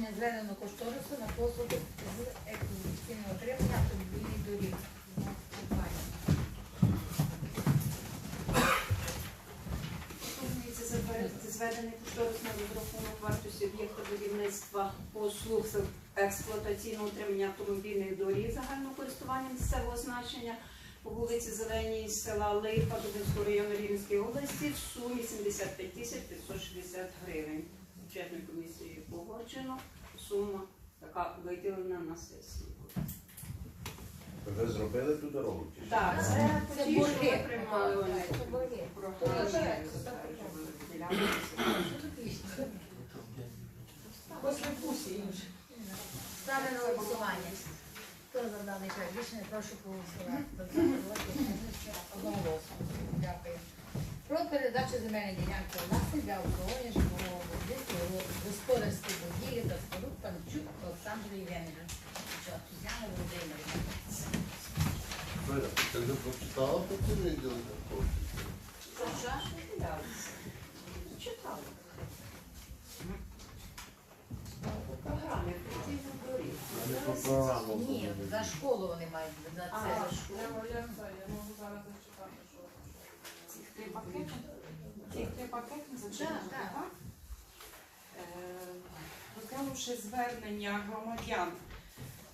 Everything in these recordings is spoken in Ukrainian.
затвердження зеленого кошторису на послуги з експлуатаційного отримання автомобільних доріг. Зведений кошторисний розрахунок вартості об'єкта будівництва послуг з експлуатаційного утримання автомобільних доріг загального користування місцевого значення по вулиці Зеленій села Липа Дубинського району Рівненської області в сумі 75 тисяч 560 гривень. Бюджетною комісією погоджено. Сума така виділена на сесії. Ви зробили ту дорогу? Так, це Це ті, що борги. ми приймали Так, Це борги. програму. Ставлю на голосування. Хто за даний проект рішення, прошу проголосувати. Одноголосно. Дякую. Про передачу земельної ділянки власне для обслуговування житлового будинку, господарських будівлі та споруд Панчук Олександру Євгеновичу. Що, Тетяна Володимирівна. Ти не прочитала про ці відділи? Читали. По програмі «Ефективна доріг». Не по програму. Ні, за школу вони мають за А, це. за школу. Я можу зараз зачитати, що Цих три пакети. Цих три пакети зачитати, Так, так. так? Е, звернення громадян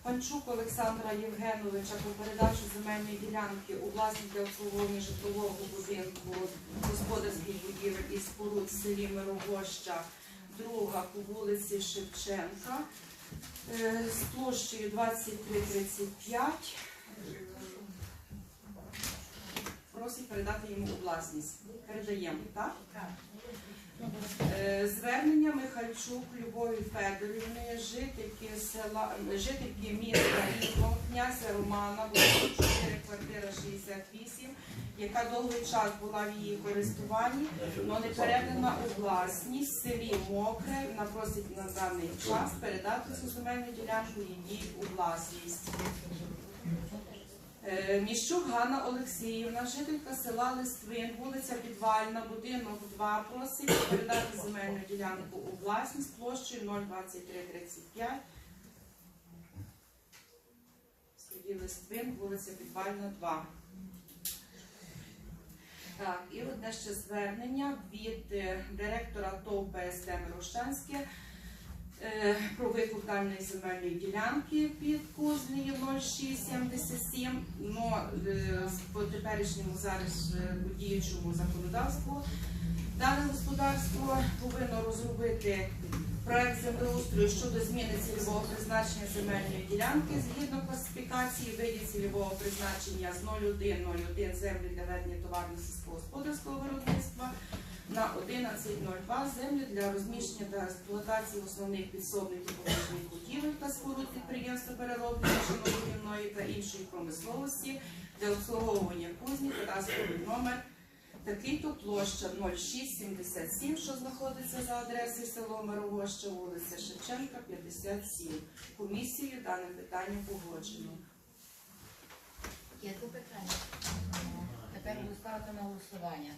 Панчук Олександра Євгеновича про передачу земельної ділянки у власність для обслуговування житлового будинку господарських будівель і споруд в селі Мирогоща, друга по вулиці Шевченка е, з площею 2335. Просить передати йому у власність. Передаємо, так? Так. Е, Звернення Михальчук Любові Федорівни, жительки села, жительки міста Рівно, князя Романа, 4, квартира 68, яка довгий час була в її користуванні, але не передана у власність селі Мокре. Вона просить на даний час передати цю земельну ділянку її у власність. Е, Міщук Ганна Олексіївна, жителька села Листвин, вулиця Підвальна, будинок 2, просить передати земельну ділянку у власність площею 02335. Селі Листвин, вулиця Підвальна 2. Так, і одне ще звернення від е, директора ТОВ ПСД Мирошанське е, про викуп даної земельної ділянки під Козлею 0677, но е, по теперішньому зараз е, діючому законодавству дане господарство повинно розробити проект землеустрою щодо зміни цільового призначення земельної ділянки згідно класифікації видів цільового призначення з 0101 землі для ведення товарно сільськогосподарського виробництва на 11.02 землі для розміщення та експлуатації основних підсобних і будівель та споруд підприємства перероблення шинобудівної та іншої промисловості для обслуговування кузні кадастровий номер такий-то площа 0677, що знаходиться за адресою село Мировоща, вулиця Шевченка, 57. Комісією дане питання погоджено. Є тут питання? Тепер буду ставити на голосування.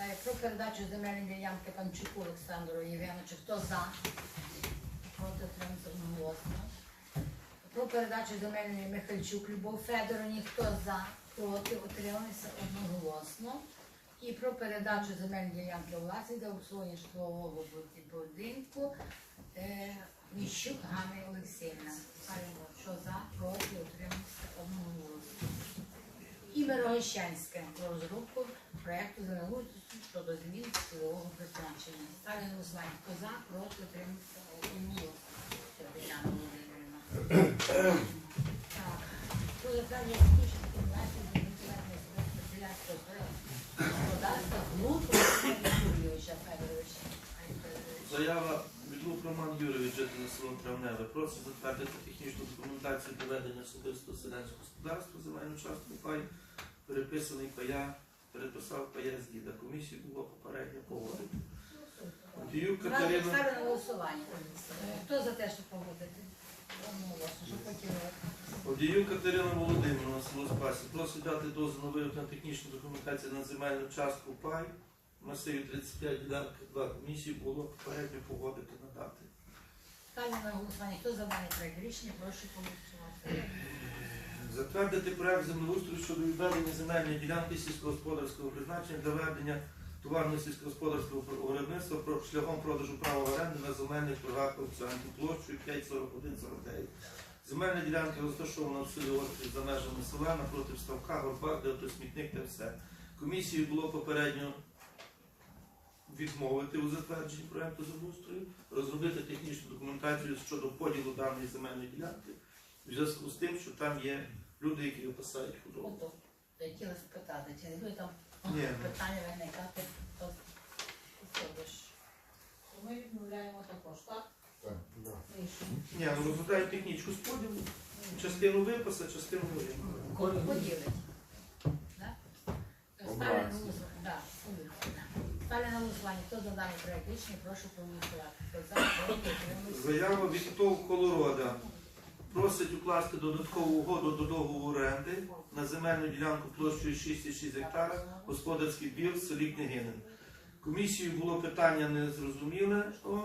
Е, Про передачу земельної ділянки Панчуку Олександру Євгеновичу. Хто за? Проти отримався одноголосно. Про передачу земельної Михальчук Любов Федоровні. Хто за? Проти отримався одноголосно. І про передачу земельної ділянки власні для обслуговування житлового будинку е, Міщук Ганни Олексіївна. Що за, проти, утримався одноголосно. І Мирогощанське про розробку проєкту землеустрою щодо змін цільового призначення. Ставлю на голосування. Хто за, проти, утримався Володимирівна. Так. Про затвердження технічних Федоровича. Заява села просить затвердити технічну документацію для ведення особистого селянського господарства земельну частку пай, переписаний пая, переписав пая з діда. Комісії було попередньо погодити. Зразу Катерина, ставлю на голосування. Хто за те, щоб погодити? Одноголосно, щоб потім Одіюк Катерина Володимирівна, село Спасі, просить дати дозвіл на виготовлення технічної документації на земельну частку пай, масиві 35 ділянки 2 комісії було попередньо погодити надати. Ставлю на голосування. Хто за даний проект рішення, прошу голосувати. Затвердити проект землеустрою щодо відведення земельної ділянки сільськогосподарського призначення для ведення товарного сільськогосподарського виробництва шляхом продажу права оренди на земельних торгах аукціонів площею 54149. Земельна ділянка розташована в селі Острів за межами села напроти ставка, горба, де смітник та все. Комісією було попередньо відмовити у затвердженні проекту землеустрою, розробити технічну документацію щодо поділу даної земельної ділянки в зв'язку з тим, що там є люди, які опасають худобу. Ото, я хотіла спитати, чи не буде там Ні. питання виникати, то. Ми відмовляємо також, так? Так. Рішення. Ні, ну розглядають технічку з поділу, частину випаса, частину вирішення. Поділить? Ставлю на Да, поділить, да. Ставлю на голосування. Хто за даний проект рішення, прошу проголосувати. Хто за, проти, утримались? Заява від ТОВ Колорода просить укласти додаткову угоду до договору оренди на земельну ділянку площею 6,6 гектара, господарський двір в селі Княгинин. Комісією було питання незрозуміле, о,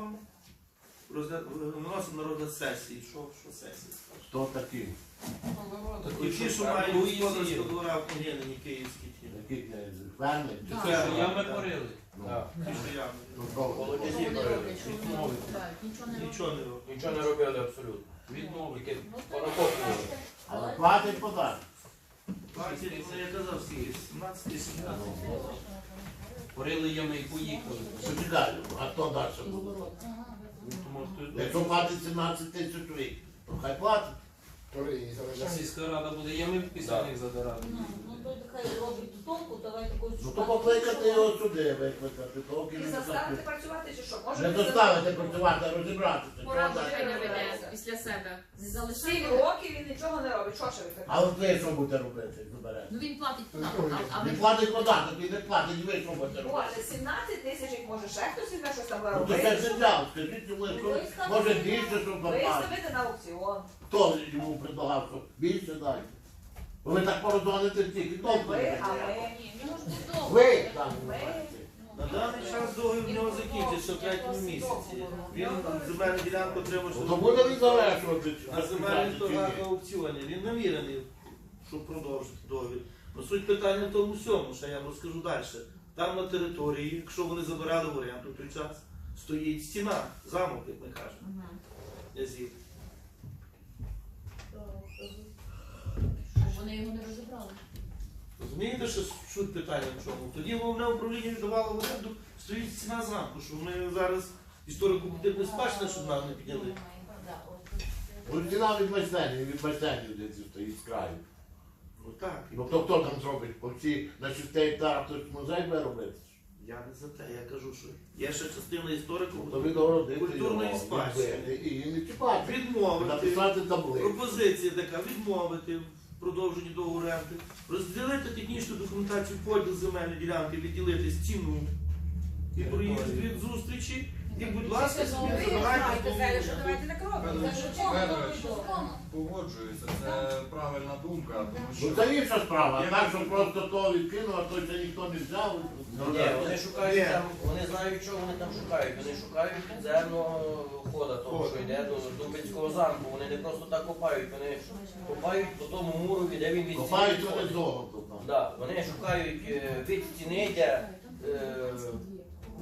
розгля- виносимо на розгляд сесії. Що, що сесія? Хто такий? І ті, що мають господарського двора в Княгинині київські ті. Який? Фермер? Чи Так. Це Ями порили. Нічого не роблять. нічого не робили абсолютно. Понакоплювали. Але платить податок. Бачите, ну, я казав, скільки? 17 тисяч. Порили ями і поїхали. Що чекаю? А хто далі буде? Ага. Ну, Якщо платить 17 тисяч то хай платить. Сільська рада буде ями після них задирати. Ну, ну, то хай робить толку, давайте когось Ну то покликати його сюди, викликати, то І не заставити заставити. працювати чи що? Може Не ви доставити працювати, а розібратися. Чого Пора вже. веде після себе. Не Сім років він нічого не робить. Що ще ви А от ви що будете робити, як заберете? Ну він платить податок, а- а Не ви платить податок, і не платить, ви що будете робити? Боже, 17 тисяч, як може ще хтось візьме щось там Ну то це робити. життя, скажіть йому, що може більше, щоб заплатити. Виставити на аукціон. Хто йому предлагав, що більше дайте? Ви так порозумієте тільки толку. Ви, не а ми. Ні, ну ж будову. Ви там Ви. На даний час договір в нього закінчиться в третьому місяці. Він земельну ділянку отримав, Ну, То буде він завершувати. на земельних торгах аукціоні. Він намірений, щоб продовжити договір. Ну, суть питання в тому всьому, що я вам розкажу далі. Там на території, якщо вони забирали в оренду в той час, стоїть стіна, замок, як ми кажемо. Язів. Щоб Вони його не розібрали. Розумієте, що суть питання в чому? Тоді головне управління віддавало в оренду, стоїть стіна замку, що вони зараз історико-культурне спадщина, щоб нам не підняли. Ціна від майстерні, від майстерні десь стоїть з краю. Ну так. Ну то хто там зробить? По всі на 6 гектарах хтось музей буде робити? Я не за те, я кажу, що є ще частина історику. То відгородити Культурної спадщини. і не чіпати. Відмовити. Написати таблицю. Пропозиція така відмовити в продовженні договору оренди, розділити технічну документацію поділ земельної ділянки, відділити стіну і проїзд від зустрічі. І, будь ласка, собі Ви забирайте що що? Погоджуюся, це правильна думка, тому Ну це інша справа. Так, що просто то відкинув, а то ще ніхто не взяв. Ну, ні, вони шукають там, вони знають, що вони там шукають. Вони шукають підземного хода, того, що йде до Дубинського замку. Вони не просто так копають, вони копають по тому мурові, де він від стіни Копають вони відходить. золото там. Да, вони шукають е, від стіни, де е,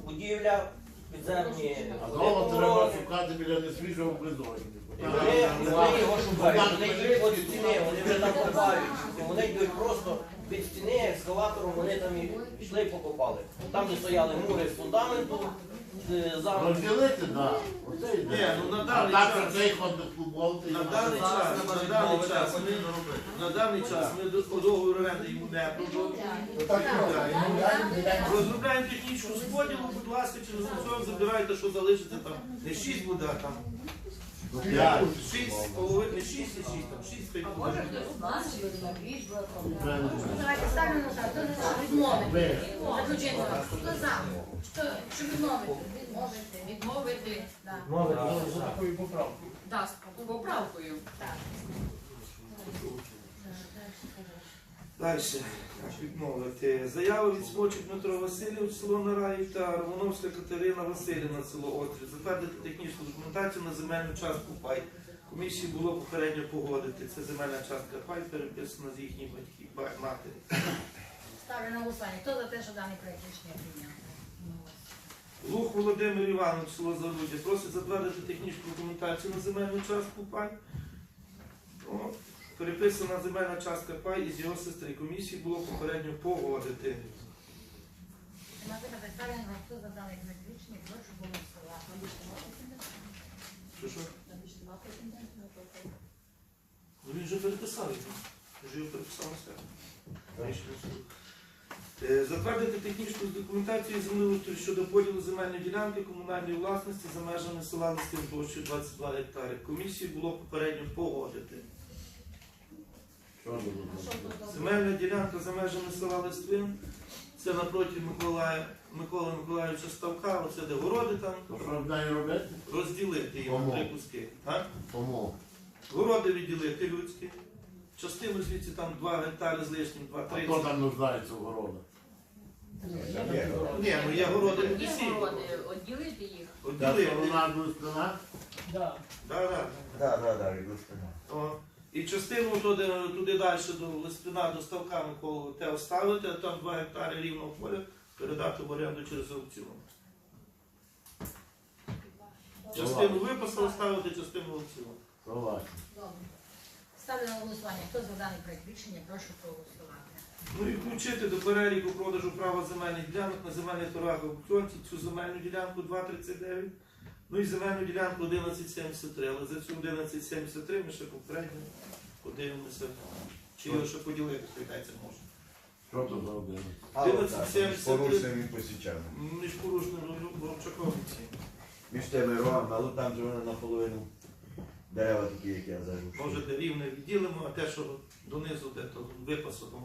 будівля, підземні А дома треба шукати біля несвіжого призорі. І вони, і вони його шукають, вони йдуть від стіни, вони вже там копають. Вони йдуть просто від стіни ескалатором, вони там і пішли і покопали. Там, де стояли мури з фундаменту, е, замок. Розділити, так. Оце Ні, ну на даний час. що цей ходить футбол, ти На даний час, на даний час ми на даний час ми до договору оренди йому не продовжуємо. Розробляємо технічну споділу, будь ласка, через аукціон забирайте, що залишиться там. Не 6 буде, а там Ну, 6, половин, не 6 і 6, там 6 5 А може хтось з нас чи ви Правильно. Давайте ставимо на так. Хто що відмовити? Ви. Заключення. Хто за? Що, що відмовити? Відмовити. Відмовити. Да. За такою поправкою. Да, з поправкою. Так. Далі, як відмовити. Заява від Смочик Дмитро Васильович, село Нараїв та Романовська Катерина Васильівна, село Острів. Затвердити технічну документацію на земельну частку пай. Комісії було попередньо погодити. Це земельна частка пай, переписана з їхніх батьків, матері. Ставлю на голосування. Хто за те, що даний проект рішення прийняв? Лух Володимир Іванович, село Заруддя, просить затвердити технічну документацію на земельну частку пай. О, переписана земельна частка пай із його сестри. Комісії було попередньо погодити. Що що? Ну він же переписав його. Він же його переписав на себе. Е, Затвердити технічну документацію землеустрою щодо поділу земельної ділянки комунальної власності за межами села Листин площею 22 гектари. Комісії було попередньо погодити. Що ви тут А що робите? тут добре? Земельна ділянка за межами села Листвин. Це напроти Миколая, Миколи Миколаївича Ставка, оце де городи там. Робити? Розділити їх на три куски. А? Городи відділити людські. Частину звідси там 2 гектари з лишнім, А хто 2-30. там нуждається в городах? Ні, ну є городи не всі. городи, оділити їх. Та Оділити. сторона Блистина? Да. Да, да. Так, так, так. О. І частину туди, туди далі до Лиспіна, до ставка Миколу те оставити, а там 2 гектари рівного поля передати в оренду через аукціон. Частину виписав, оставити, частину аукціон. Добре. Ставлю на голосування. Хто за даний проект рішення? Прошу проголосувати. Ну і включити до переліку продажу права земельних ділянок на земельних торгах аукціонці цю земельну ділянку 2,39, ну і земельну ділянку 11,73. Але за цю 11,73 ми ще попередньо подивимося, чи його ще поділити, питається може. Що то за один? Але 11,73. так, з порушеним посічанням. Між порушним Вовчаковиці. Між тими ровами, але там же вони наполовину дерева такі, як я зажу. Може, де рівне відділимо, а те, що донизу, де то випасано.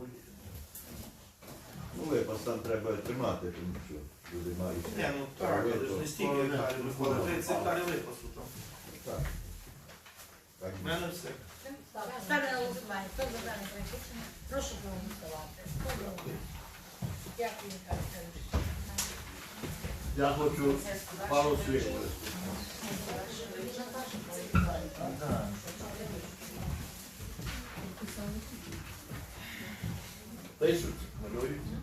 Ну, випас там треба тримати, тому що люди мають. Ні, ну так, але ж не стільки гектарів виходить, 30 гектарів випасу там. Так. Так, У мене все. Ставлю на голосування. Хто за проект? Прошу проголосувати. Хто? Дякую, Федорович. Я хочу пару слів. Пишуть, малюють.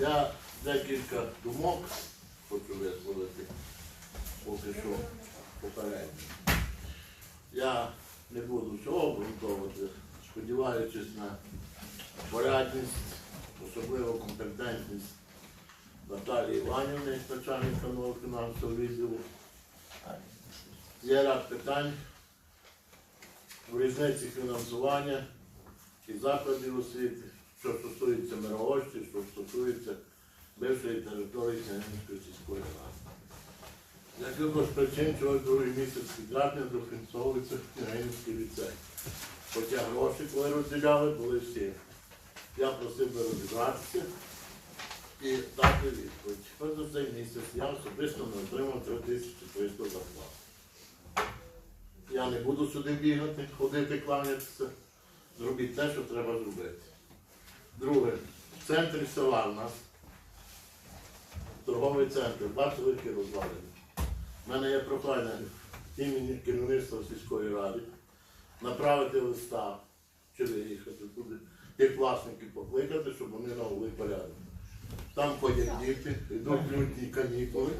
Я декілька думок хочу висловити, поки що попередньо. Я не буду всього обґрунтовувати, сподіваючись на порядність, особливо компетентність Наталії Іванівни, начальника нового фінансового відділу. Є ряд питань в різниці фінансування і закладів освіти, що стосується Мирогощі, що стосується бившої території Кремлівської сільської ради. З якихось причин чогось другий місяць підряд не дофінансовується Кремлівський ліцей. Хоча гроші, коли розділяли, були всі. Я просив би розібратися і дати відповідь. Ось за цей місяць я особисто не отримав 3 тисячі 300 зарплат. Я не буду сюди бігати, ходити, кланятися. Зробіть те, що треба зробити. Друге, в центрі села в нас торговий центр, бачили, які розвалені. У мене є прохання імені керівництва сільської ради направити листа чи виїхати туди, тих власників покликати, щоб вони навели порядок. Там ходять діти, йдуть лютні канікули.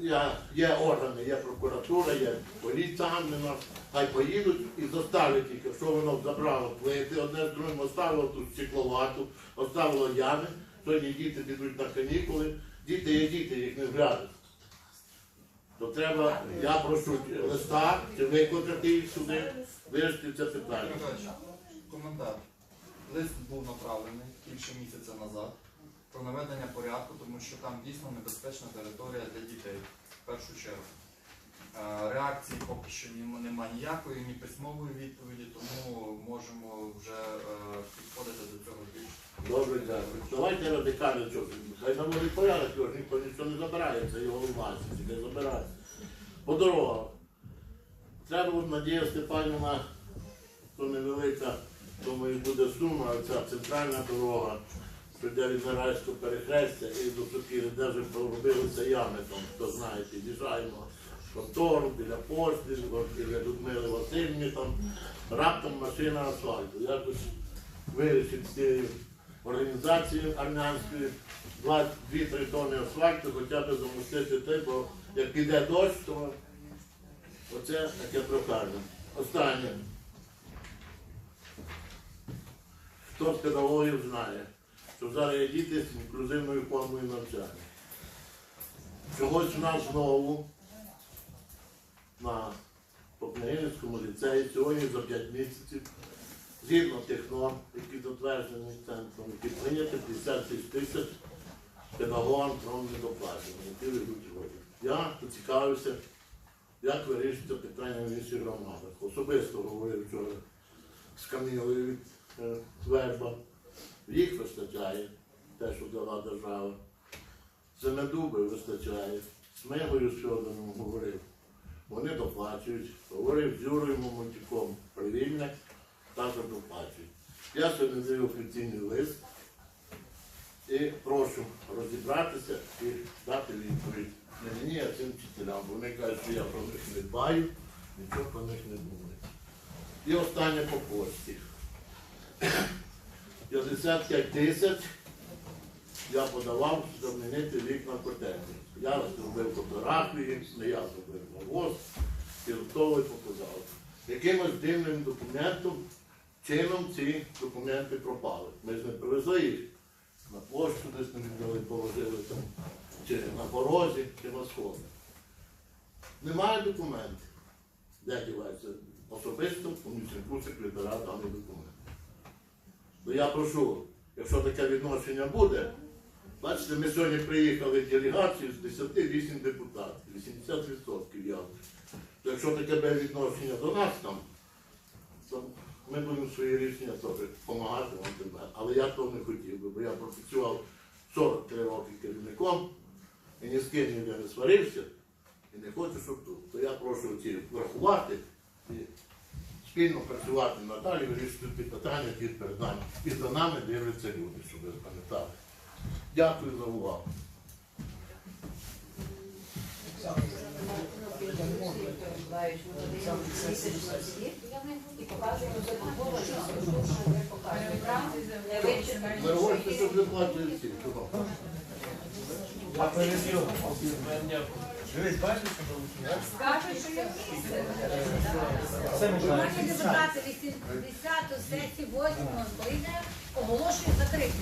Я, є органи, є прокуратура, є поліція Ганнина, хай поїдуть і заставлять їх, якщо воно забрало плити, одне з другим оставило тут стекловату, оставило ями, сьогодні діти підуть на канікули, діти є діти, їх не зглядуть. То треба, я прошу листа, чи викликати їх сюди, вирішити це питання. Коментар. Лист був направлений більше місяця назад про наведення порядку, тому що там дійсно небезпечна територія для дітей в першу чергу. Е, Реакції поки що ні- нема ніякої, ні письмової відповіді, тому можемо вже е, підходити до цього більш. Добре, дякую. Давайте радикально чого. Хай наводить порядок, його ж ніхто нічого не забирає, це його власність, не забирає. По дорогах. Треба Надія Степанівна, то невелика, тому і буде сума, а ця центральна дорога, що йде від Нарайського перехрестя і до Сокіри, де вже поробилися ями, там, хто знає, під'їжджаємо контору, біля пошти, біля Людмили Васильівни, там раптом машина асфальту. Якось вирішив з цієї організації армянської 2-3 тонни асфальту хоча б замостити те, бо як піде дощ, то оце таке прохання. Останнє. Хто з педагогів знає, що зараз діти з інклюзивною формою навчання. Чогось в нас знову на Попнягинському ліцеї сьогодні за 5 місяців, згідно тих норм, які затверджені центром, які прийняті 56 тисяч педагогам трон недоплачено, які ведуть роки. Я поцікавився, як вирішується питання в інших громадах. Особисто говорив вчора з Камілою від е, Верба. Їх вистачає, те, що дала держава. Семедуби вистачає. З Мегою Фьодором говорив. Вони доплачують. Говорив з Юрою Момонтюком привільне, також доплачують. Я сьогодні даю офіційний лист і прошу розібратися і дати відповідь. Не мені, а цим вчителям. бо Вони кажуть, що я про них не дбаю, нічого про них не думаю. І останнє по пошті. 55 тисяч я подавав замінити вікна котельні. Я зробив фотографії, не я зробив навоз і готовий показав. Якимось дивним документом, чином ці документи пропали. Ми ж не привезли їх на пошту, десь не віддали, положили там, чи на порозі, чи на сході. Немає документів. Де дівається? Особисто помічнику секретаря даний документ. То я прошу, якщо таке відношення буде, бачите, ми сьогодні приїхали делегацію з 10-8 депутатів, 80% явно. То якщо таке буде відношення до нас там, то ми будемо свої рішення теж допомагати вам тебе. Але я того не хотів би, бо я пропрацював 43 роки керівником і ні з ким ніде не сварився і не хочу, щоб тут. То я прошу ці врахувати спільно працювати надалі, вирішити ті питання, які перед нами. І за нами дивляться люди, щоб ви пам'ятали. Дякую за увагу. Мировольці, щоб ви бачиш, що чого? Скажуть, що я місце. Шановні депутати, 80 сесії 8 прийде, оголошую закритою.